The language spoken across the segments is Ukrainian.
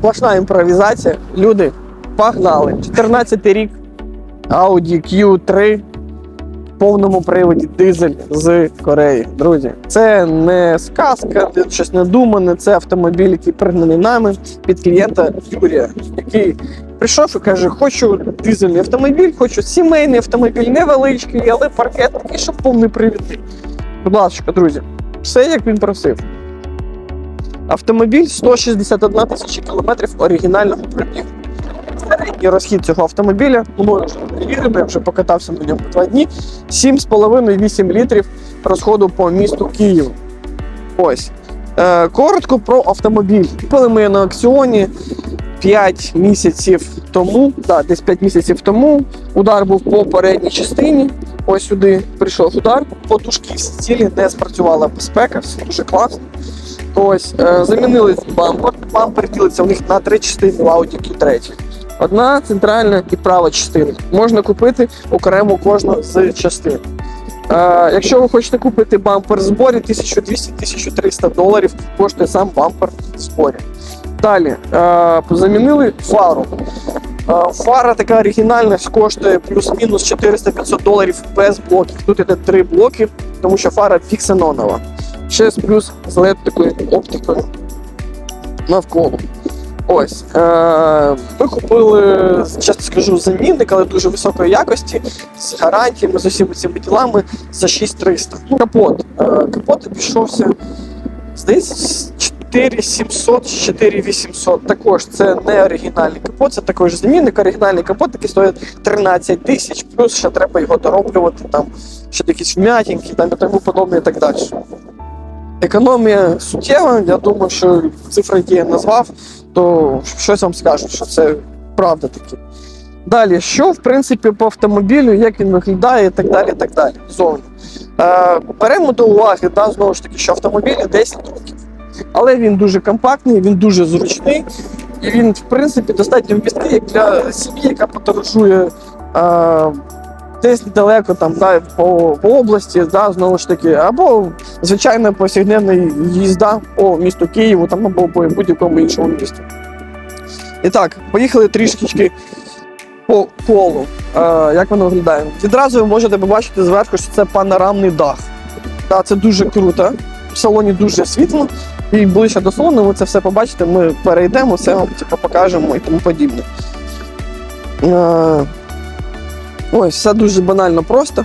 сплошна імпровізація. Люди, погнали. 14 рік, Audi Q3 в повному приводі дизель з Кореї. Друзі, це не сказка, це щось надумане, це автомобіль, який пригнаний нами під клієнта Юрія, який прийшов і каже: хочу дизельний автомобіль, хочу сімейний автомобіль, невеличкий, але паркет такий, щоб повний привід. Будь ласка, друзі, все як він просив. Автомобіль 161 тисяча кілометрів оригінального пробігу. Середній розхід цього автомобіля, ну, ми вже перевірили, я вже покатався на ньому два дні. 7,5-8 літрів розходу по місту Києву. Ось. Е, коротко про автомобіль. Купили ми на аукціоні 5 місяців тому, да, десь 5 місяців тому. Удар був по передній частині. Ось сюди прийшов удар. Подушки всі цілі, не спрацювала безпека, все дуже класно. Ось, е, замінили бампер. Бампер ділиться в них на три частини в Audi Q3. Одна центральна і права частина. Можна купити окремо кожну з частин. Е, якщо ви хочете купити бампер в зборі, 1200-1300 доларів коштує сам бампер в зборі. Далі е, замінили фару. Е, Фара така оригінальна коштує плюс-мінус 400-500 доларів без блоків. Тут іде три блоки, тому що фара фіксенонова. Ще плюс з LED такою оптикою навколо. Ось. Е, ми купили, чесно скажу, замінник, але дуже високої якості, з гарантіями, з усіма цими ділами за 6300. Ну, капот. Е, капот обійшовся, здається, 4700 з 4800. Також це не оригінальний капот, це також замінник. Оригінальний капот, який стоїть 13 тисяч, плюс ще треба його дороблювати, там ще якісь вм'ятінки там, і тому подобне і так далі. Економія суттєва, я думаю, що цифри, які я назвав, то щось вам скажуть, що це правда таки. Далі, що в принципі по автомобілю, як він виглядає, і так далі. так далі. Зовні. Е, беремо до уваги, да, знову ж таки, що автомобілі 10 років. Але він дуже компактний, він дуже зручний, і він, в принципі, достатньо вмісткий як для сім'ї, яка подорожує е, десь недалеко там, да, по, по області, да, знову ж таки, або звичайна повсякденна їзда по місту Києву там, або по будь-якому іншому місту. І так, поїхали трішечки по колу. Е, як воно виглядає? Відразу ви можете побачити зверху, що це панорамний дах. Да, це дуже круто. В салоні дуже світло. І ближче до салону ви це все побачите, ми перейдемо, все вам типу, покажемо і тому подібне. Ось, все дуже банально просто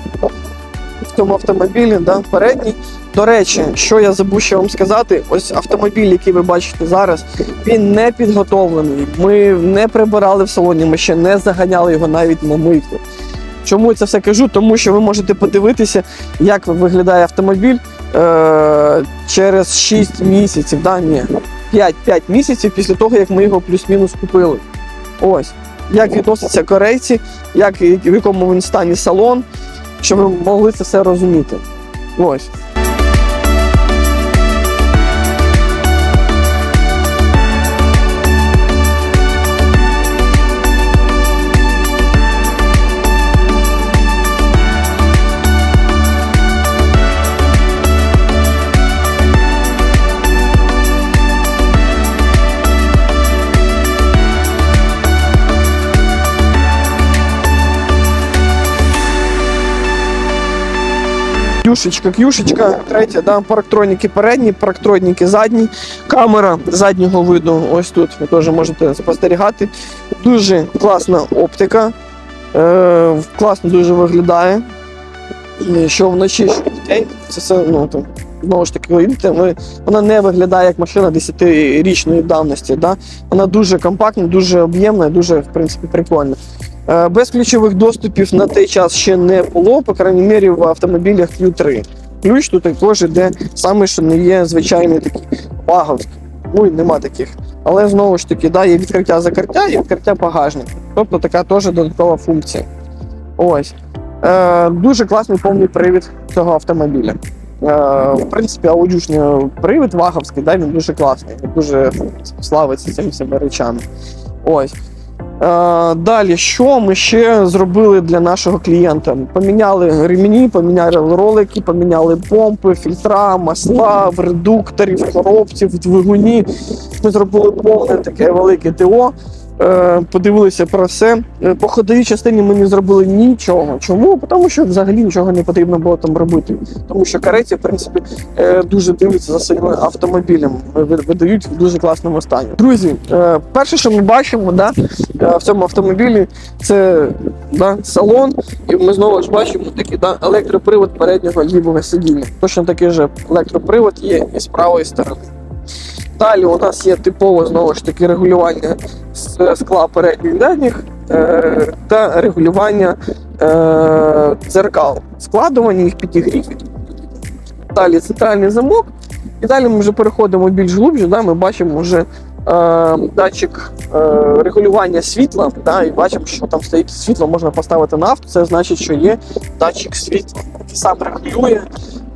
в цьому автомобілі, да, передній. До речі, що я забув ще вам сказати, ось автомобіль, який ви бачите зараз, він не підготовлений. Ми не прибирали в салоні, ми ще не заганяли його навіть на мийку. Чому я це все кажу? Тому що ви можете подивитися, як виглядає автомобіль е- через 6 місяців, да? Ні, 5, 5 місяців після того, як ми його плюс-мінус купили. Ось. Як відносяться корейці, як, в якому він стані салон, щоб ми могли це все розуміти. Ось. Кюшечка, кюшечка, третя, да, парктроніки передні, парктроніки задні, камера заднього виду. Ось тут ви теж можете спостерігати. Дуже класна оптика. Е, класно дуже виглядає. І Що вночі, що вдень. Це все, ну, там, знову ж таки, ми, вона не виглядає як машина 10-річної давності. Да? Вона дуже компактна, дуже об'ємна, дуже, в принципі, прикольна. Е, Без ключових доступів на той час ще не було, по крайній мірі в автомобілях Q3. Ключ тут також іде саме, що не є звичайний такий баговський. Ну і нема таких. Але знову ж таки, да, є відкриття закриття і відкриття багажника. Тобто така теж додаткова функція. Ось. Е, дуже класний повний привід цього автомобіля. Е, в принципі, аудюшний привід ваговський, да, він дуже класний, дуже славиться цими речами. Ось. Е, Далі, що ми ще зробили для нашого клієнта? Поміняли ремені, поміняли ролики, поміняли помпи, фільтра, масла, в редукторів, в двигуні. Ми зробили повне таке велике ТО. Е, Подивилися про все. Е, По ходовій частині ми не зробили нічого. Чому? Тому що взагалі нічого не потрібно було там робити. Тому що кареті, в принципі, е, дуже дивляться за своїми автомобілями, видають в дуже класному стані. Друзі, перше, що ми бачимо, да, в цьому автомобілі, це да, салон, і ми знову ж бачимо такий да, електропривод переднього лівого сидіння. Точно такий же електропривод є і з правої сторони. Далі у нас є типове знову ж таки регулювання скла передніх задніх е, та регулювання е, дзеркал, складування їх підігрів. Далі центральний замок. І далі ми вже переходимо більш глубже, да, ми бачимо вже е, датчик е, регулювання світла, да, і бачимо, що там стоїть світло, можна поставити на авто. Це значить, що є датчик світла, сам регулює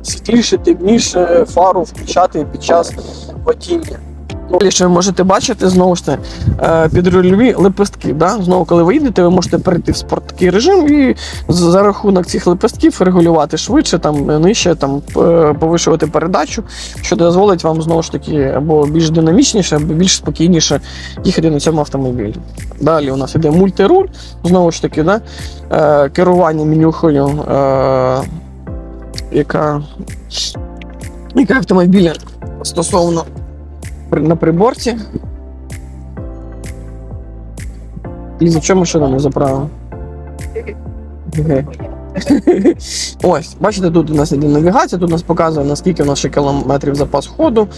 світліше, темніше фару включати під час. Далі ще ви можете бачити знову ж таки е, підрульові лепестки. Да? Знову, коли ви їдете, ви можете перейти в спорткий режим і за рахунок цих лепестків регулювати швидше, там нижче, там е, повишувати передачу, що дозволить вам знову ж таки або більш динамічніше, або більш спокійніше їхати на цьому автомобілі. Далі у нас іде мультируль, знову ж таки, да? е, керування менюхою, е, яка, яка автомобіля стосовно на приборці. І за чому машина не заправила? Ось, бачите, тут у нас іде навігація, тут у нас показує, наскільки у нас ще кілометрів запас ходу,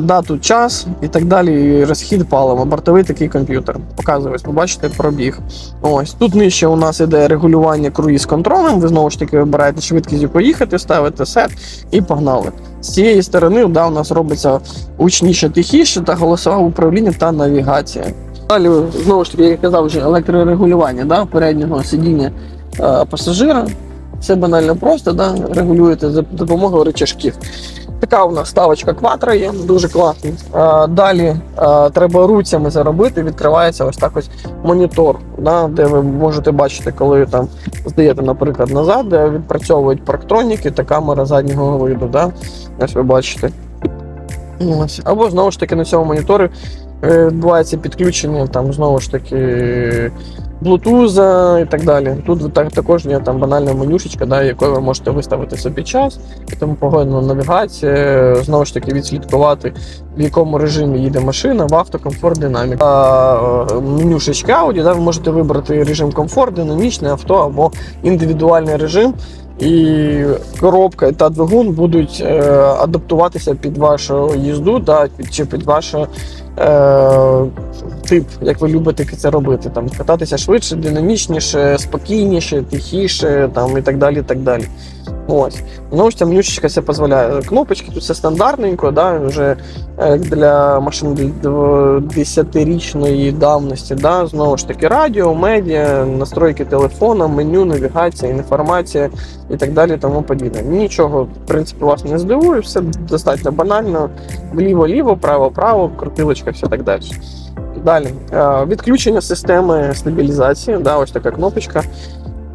дату, час і так далі, і розхід палива. Бортовий такий комп'ютер. Показує, ось побачите пробіг. Ось тут нижче у нас іде регулювання круїз контролем. Ви знову ж таки вибираєте швидкість, яку їхати, ставите сет і погнали. З цієї сторони да, у нас робиться гучніше, тихіше та голосове управління та навігація. Далі, знову ж таки, як я казав, вже електрорегулювання да, переднього сидіння е, пасажира. Все банально просто, да, регулюєте за допомогою рычажків. Така у нас ставочка кватро є, дуже класна. Е, далі е, треба руцями заробити, відкривається ось так ось монітор, да, де ви можете бачити, коли там здаєте, наприклад, назад, де відпрацьовують парктроніки та камера заднього виду. Да? Ось ви бачите. Ось. Або знову ж таки на цьому моніторі е, відбувається підключення там знову ж таки Bluetooth і так далі. Тут так, також є там банальна менюшечка, да, якою ви можете виставити собі час, тому погодна навігація, знову ж таки відслідкувати, в якому режимі їде машина, в автокомфорт динамік. А, е, менюшечка Audi, да, ви можете вибрати режим комфорт, динамічне авто або індивідуальний режим. І коробка та двигун будуть е, адаптуватися під вашу їзду, да, чи під ваш е, тип, як ви любите це робити. Там, кататися швидше, динамічніше, спокійніше, тихіше там, і так далі. І так далі. Ось. Ну, ж ця менюшечка все дозволяє. Кнопочки тут все стандартненько, да, вже е, для машин 10-річної давності. Да, знову ж таки, радіо, медіа, настройки телефона, меню, навігація, інформація і так далі, тому подібне. Нічого, в принципі, вас не здивує, все достатньо банально. Вліво-ліво, право-право, крутилочка, все так далі. Далі. е, Відключення системи стабілізації, да, ось така кнопочка.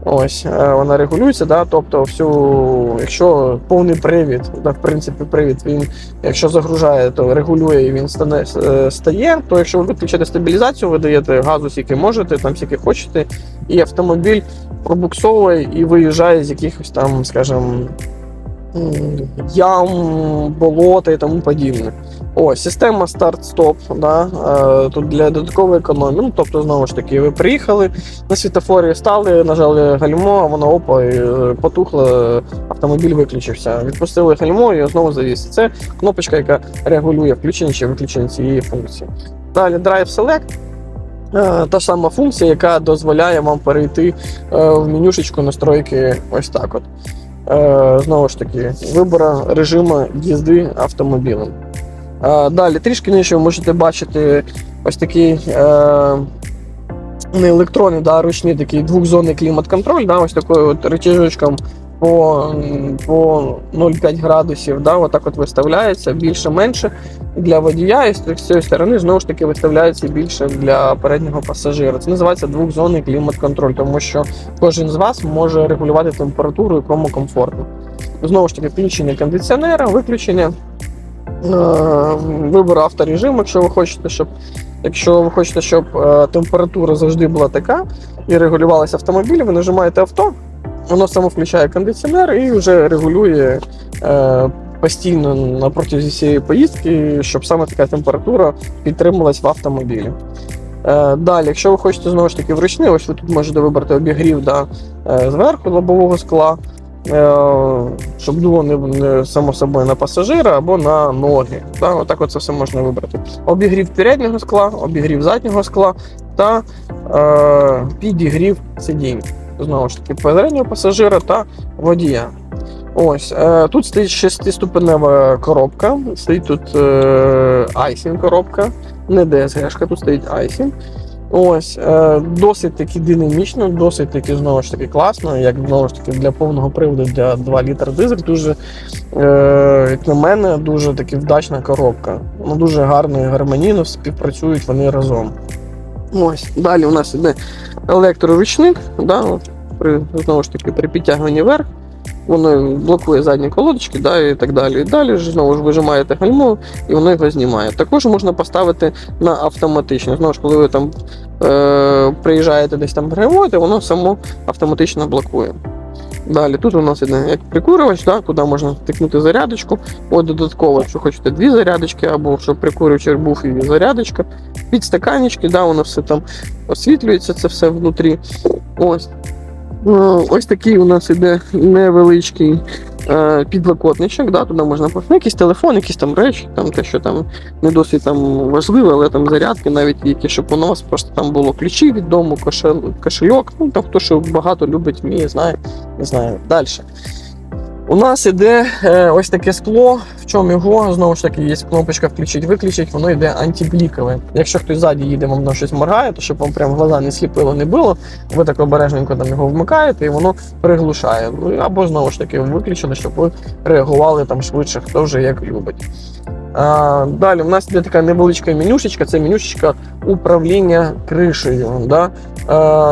Ось е, вона регулюється, да, тобто всю, якщо повний привід, да, в принципі, привід він, якщо загружає, то регулює і він стане, е, стає. То якщо ви виключаєте стабілізацію, ви даєте газу, скільки можете, там скільки хочете, і автомобіль пробуксовує і виїжджає з якихось там, скажімо, ям, болота і тому подібне. Ось, система старт-стоп, да, е, тут для додаткової економії. Ну, тобто, знову ж таки, ви приїхали на світофорі, стали, нажали гальмо, а воно опа, і, е, потухло, автомобіль виключився. Відпустили гальмо і знову завіс. Це кнопочка, яка регулює включення чи виключення цієї функції. Далі Drive Select. е, Та сама функція, яка дозволяє вам перейти в менюшечку настройки ось так. от. Знову ж таки, вибора режиму їзди автомобілем. Е, Далі, трішки нижче ви можете бачити ось такий е, не електронний, да, а такий двохзонний клімат-контроль, да, ось такою от речіжечком по, по 0,5 градусів, да, отак от виставляється більше-менше для водія, і з цієї сторони знову ж таки виставляється більше для переднього пасажира. Це називається двохзонний клімат-контроль, тому що кожен з вас може регулювати температуру, якому комфортно. Знову ж таки, включення кондиціонера, виключення, е, вибор авторежиму, якщо ви хочете, щоб якщо ви хочете, щоб е, температура завжди була така і регулювалася автомобіль, ви нажимаєте авто, воно само включає кондиціонер і вже регулює е, постійно на протязі всієї поїздки, щоб саме така температура підтримувалась в автомобілі. Далі, якщо ви хочете знову ж таки вручний, ось ви тут можете вибрати обігрів да, зверху лобового скла, щоб дуло не, не само собою на пасажира або на ноги. Да, отак от це все можна вибрати. Обігрів переднього скла, обігрів заднього скла та е, підігрів сидінь. Знову ж таки, переднього пасажира та водія. Ось е, тут стоїть шестиступенева коробка, стоїть тут е, айсінг коробка, не DSG, тут стоїть айсінг. Ось, е, досить таки динамічно, досить таки знову ж таки класно, як знову ж таки для повного приводу для 2 літра дизель. Дуже, е, як на мене, дуже таки вдачна коробка. Ну, дуже гарно і гармонійно співпрацюють вони разом. Ось, далі у нас іде електроручник, да, при, знову ж таки, при підтягуванні вверх. Воно блокує задні колодочки, да, і так далі. І далі знову ж вижимаєте гальмо, і воно його знімає. Також можна поставити на автоматично. Знову ж, коли ви там е, приїжджаєте десь там переводите, воно само автоматично блокує. Далі тут у нас іде як прикурювач, да, куди можна втикнути зарядочку. От додатково, якщо хочете дві зарядочки, або щоб прикурювач був і зарядочка. Підстаканечки, да, воно все там освітлюється, це все внутрі. Ось. Е, Ось такий у нас іде невеличкий е, підлокотничок, да, туди можна поставити якийсь телефон, якісь там речі, там те, що там не досить там важливе, але там зарядки, навіть які, щоб у нас просто там було ключі від дому, кошель, кошельок, ну там хто що багато любить, вміє, знає, не знаю. Далі. У нас іде е, ось таке скло, в чому його, знову ж таки, є кнопочка включить-виключить, воно йде антиблікове. Якщо хтось ззаді їде, вам на щось моргає, то щоб вам прям глаза не сліпило, не було, ви так обережненько там його вмикаєте і воно приглушає. Ну, Або знову ж таки виключено, щоб ви реагували там швидше, хто вже як любить. Далі у нас іде така невеличка менюшечка, це менюшечка управління кришею. Да?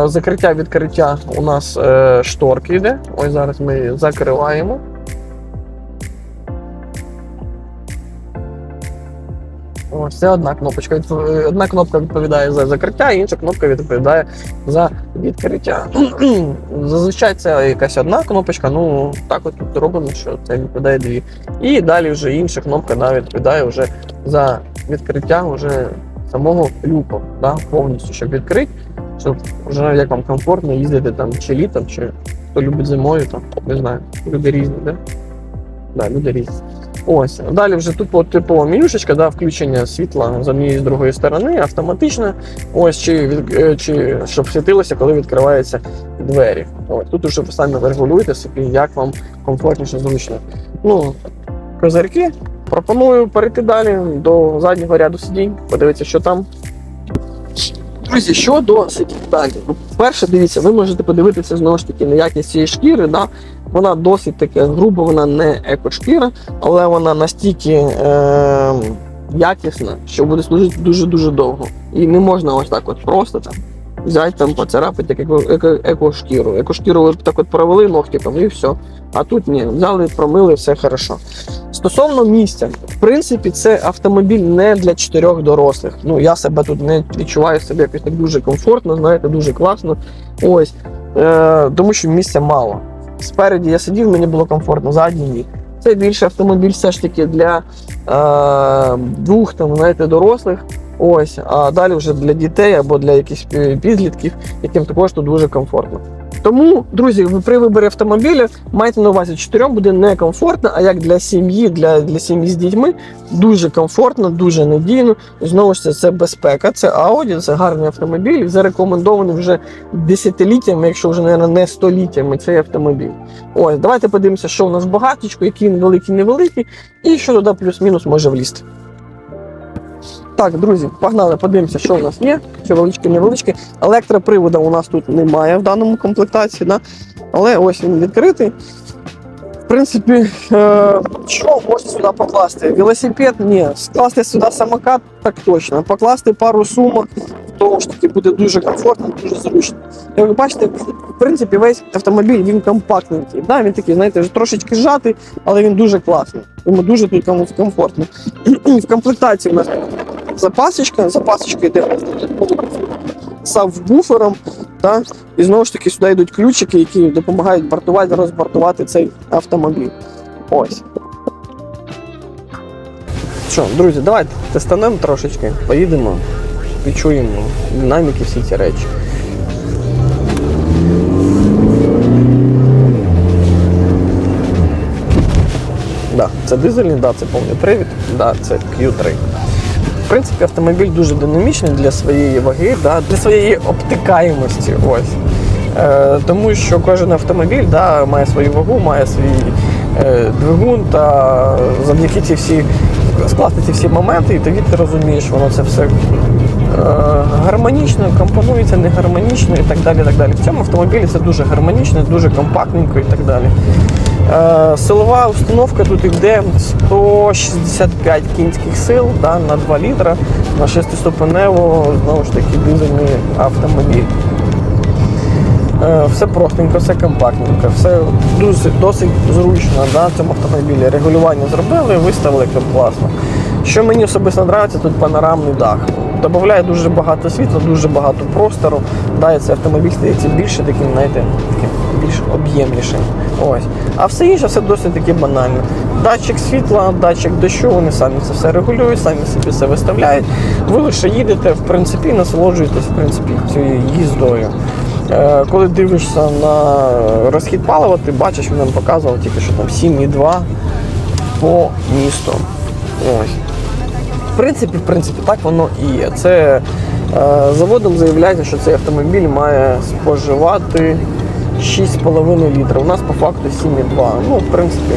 Закриття відкриття у нас е, шторки йде. Ось зараз ми її закриваємо. Це одна кнопочка. Е, Одна кнопка відповідає за закриття, інша кнопка відповідає за відкриття. Зазвичай це якась одна кнопочка, ну так от тут зроблено, що це відповідає дві. І далі вже інша кнопка да, відповідає вже за відкриття вже самого люку, да, повністю, щоб відкрити, щоб вже як вам комфортно їздити там чи літом, чи хто любить зимою, там, не знаю, люди різні, да? Да, люди різні. Ось. Далі вже тупо типова менюшечка, да, включення світла з однієї з другої сторони, автоматично. Ось чи, від, е, чи щоб світилося, коли відкриваються двері. Ось. Тут ви самі регулюєте собі, як вам комфортніше, зручно. Ну, козирки. Пропоную перейти далі до заднього ряду сидінь, подивитися, що там. Друзі, що до сидінь? Ну, Перше, дивіться, ви можете подивитися знову ж таки на якість цієї шкіри. Да? Вона досить таке грубо, вона не екошкіра, але вона настільки е- якісна, що буде служити дуже-дуже довго. І не можна ось так от просто там взяти там поцарапати еко- екошкіру. Екошкіру ви так от провели ногтиком і все. А тут ні, взяли, промили, все хорошо. Стосовно місця, в принципі, це автомобіль не для чотирьох дорослих. Ну, я себе тут не відчуваю себе якось так дуже комфортно, знаєте, дуже класно. Ось. Е, тому що місця мало. Спереді я сидів, мені було комфортно, задній ні. Це більше автомобіль все ж таки для е, двох там, знаєте, дорослих. Ось, а далі вже для дітей або для якихось підлітків, яким також тут дуже комфортно. Тому, друзі, ви при виборі автомобіля майте на увазі, чотирьом буде некомфортно, а як для сім'ї, для, для сім'ї з дітьми дуже комфортно, дуже надійно. Знову ж це, безпека, це Audi, це гарний автомобіль, зарекомендований вже десятиліттями, якщо вже наверное, не століттями цей автомобіль. Ось, давайте подивимося, що у нас в який він великий, невеликий, і що туди плюс-мінус може влізти. Так, друзі, погнали, подивимося, що у нас є. Чи велички, невеличкі. Електропривода у нас тут немає в даному комплектації, да? але ось він відкритий. В принципі, е, що можна сюди покласти? Велосипед? Ні. Скласти сюди самокат так точно. Покласти пару сумок, в тому ж таки буде дуже комфортно, дуже зручно. Як ви бачите, в принципі, весь автомобіль він компактненький. Да, він такий, знаєте, трошечки зжатий, але він дуже класний. Йому дуже тут ком- комфортно. В комплектації у нас запасочка, запасочка йде сабвуфером, та, і знову ж таки сюди йдуть ключики, які допомагають бортувати, розбортувати цей автомобіль. Ось. Що, друзі, давайте тестанемо трошечки, поїдемо, відчуємо динаміки, всі ці речі. Да, це дизельний, да, це повний привід, да, це Q3. В принципі, автомобіль дуже динамічний для своєї ваги, да, для своєї обтикаємості. Ось. Е, тому що кожен автомобіль да, має свою вагу, має свій е, двигун, та завдяки ці всі скласти ці всі моменти, і тоді ти розумієш, воно це все е, гармонічно, компонується не гармонічно і так далі. Так далі. В цьому автомобілі це дуже гармонічно, дуже компактненько і так далі. Е, Силова установка тут йде 165 кінських сил да, на 2 літра на 6-ступенево, знову ж таки, дизельний автомобіль. Е, Все простенько, все компактненько, все досить, досить зручно да, цьому автомобілі. Регулювання зробили, виставили класно. Що мені особисто подобається, тут панорамний дах. Добавляє дуже багато світла, дуже багато простору. Да, цей автомобіль стається більше таким, знаєте, таким більш об'ємнішим. Ось. А все інше все досить таки банально. Датчик світла, датчик дощу, вони самі це все регулюють, самі собі все виставляють. Ви лише їдете, в принципі, насолоджуєтесь в принципі, цією їздою. Е, Коли дивишся на розхід палива, ти бачиш, він нам показував тільки що там 7,2 по місту. Ось. В принципі, в принципі, так воно і є. Це е, заводом заявляється, що цей автомобіль має споживати 6,5 літра. У нас по факту 7,2. Ну, в принципі,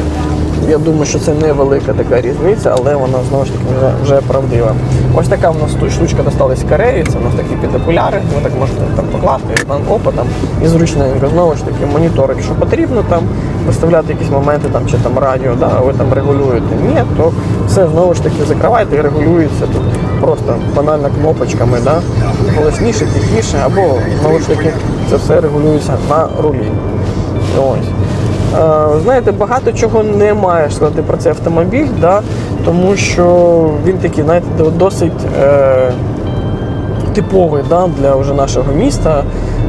я думаю, що це невелика така різниця, але вона знову ж таки вже, вже правдива. Ось така в нас штучка досталась Кореї, це у нас такі під окуляри, ви так можете там покласти, там опа там і зручненько. Знову ж таки, монітор, якщо потрібно там виставляти якісь моменти там, чи там радіо, да, ви там регулюєте. Ні, то все знову ж таки закриваєте і регулюється тут просто банально кнопочками, да, голосніше, тихіше, або знову ж таки це все регулюється на рулі. Ось. Е, Знаєте, багато чого не маєш сказати про цей автомобіль, да, тому що він такий, знаєте, досить е, типовий да, для вже нашого міста,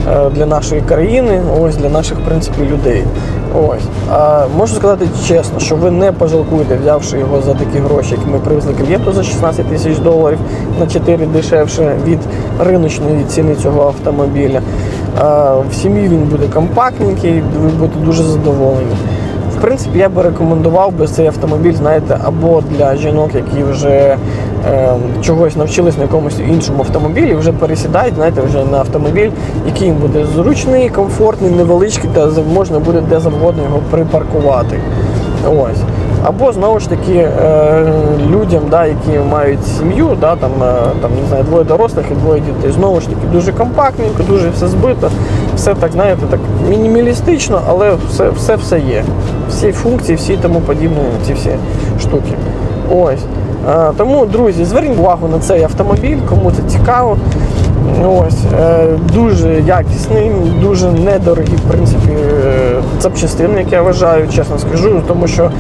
е, для нашої країни, ось для наших в принципі людей. Ось. А можу сказати чесно, що ви не пожалкуєте, взявши його за такі гроші, які ми привезли клієнту за 16 тисяч доларів на 4 дешевше від риночної ціни цього автомобіля. А, В сім'ї він буде компактненький, ви будете дуже задоволені. В принципі, я би рекомендував би цей автомобіль, знаєте, або для жінок, які вже е, чогось навчились на якомусь іншому автомобілі, вже пересідають, знаєте, вже на автомобіль, який їм буде зручний, комфортний, невеличкий, та можна буде де завгодно його припаркувати. Ось. Або знову ж таки е, людям, да, які мають сім'ю, да, там, е, там, не знаю, двоє дорослих і двоє дітей. Знову ж таки, дуже компактненько, дуже все збито, все так, знаєте, так мінімалістично, але все, все, все є. Всі функції, всі тому подібні, ці всі штуки. Ось. Е, тому, друзі, зверніть увагу на цей автомобіль, кому це цікаво. Ось, е, дуже якісний, дуже недорогі, в принципі, е, запчастини, як я вважаю, чесно скажу, тому що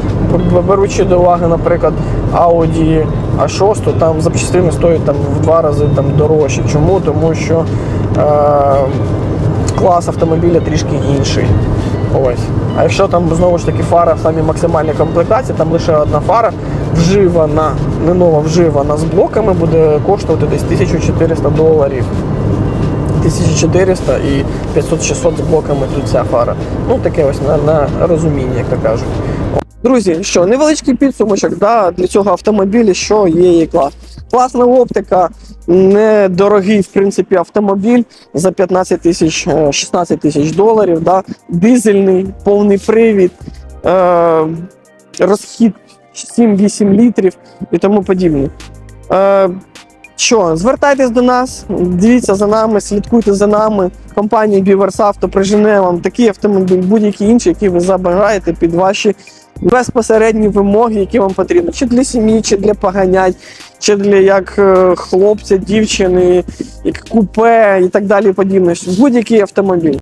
беручи до уваги, наприклад, Audi A6, там запчастини стоять там в два рази там дорожче. Чому? Тому що е, клас автомобіля трішки інший. Ось. А якщо там знову ж таки фара в самій максимальній комплектації, там лише одна фара вживана, не нова вживана з блоками буде коштувати десь 1400 доларів. 1400 і 500-600 з блоками тут ця фара. Ну таке ось на, на розуміння, як то кажуть. Друзі, що невеличкий підсумочок да, для цього автомобіля, що є її клас. Класна оптика, недорогий в принципі автомобіль за 15 тисяч, е, 16 тисяч доларів. Да, дизельний, повний привід, е, розхід 7-8 літрів і тому подібне. Е, Що, звертайтесь до нас, дивіться за нами, слідкуйте за нами. Компанія Біверс Авто прижене вам такий автомобіль, будь-який інший, який ви забажаєте під ваші безпосередні вимоги, які вам потрібні. Чи для сім'ї, чи для поганять, чи для як е, хлопця, дівчини, як купе і так далі. Подібне. Будь-який автомобіль.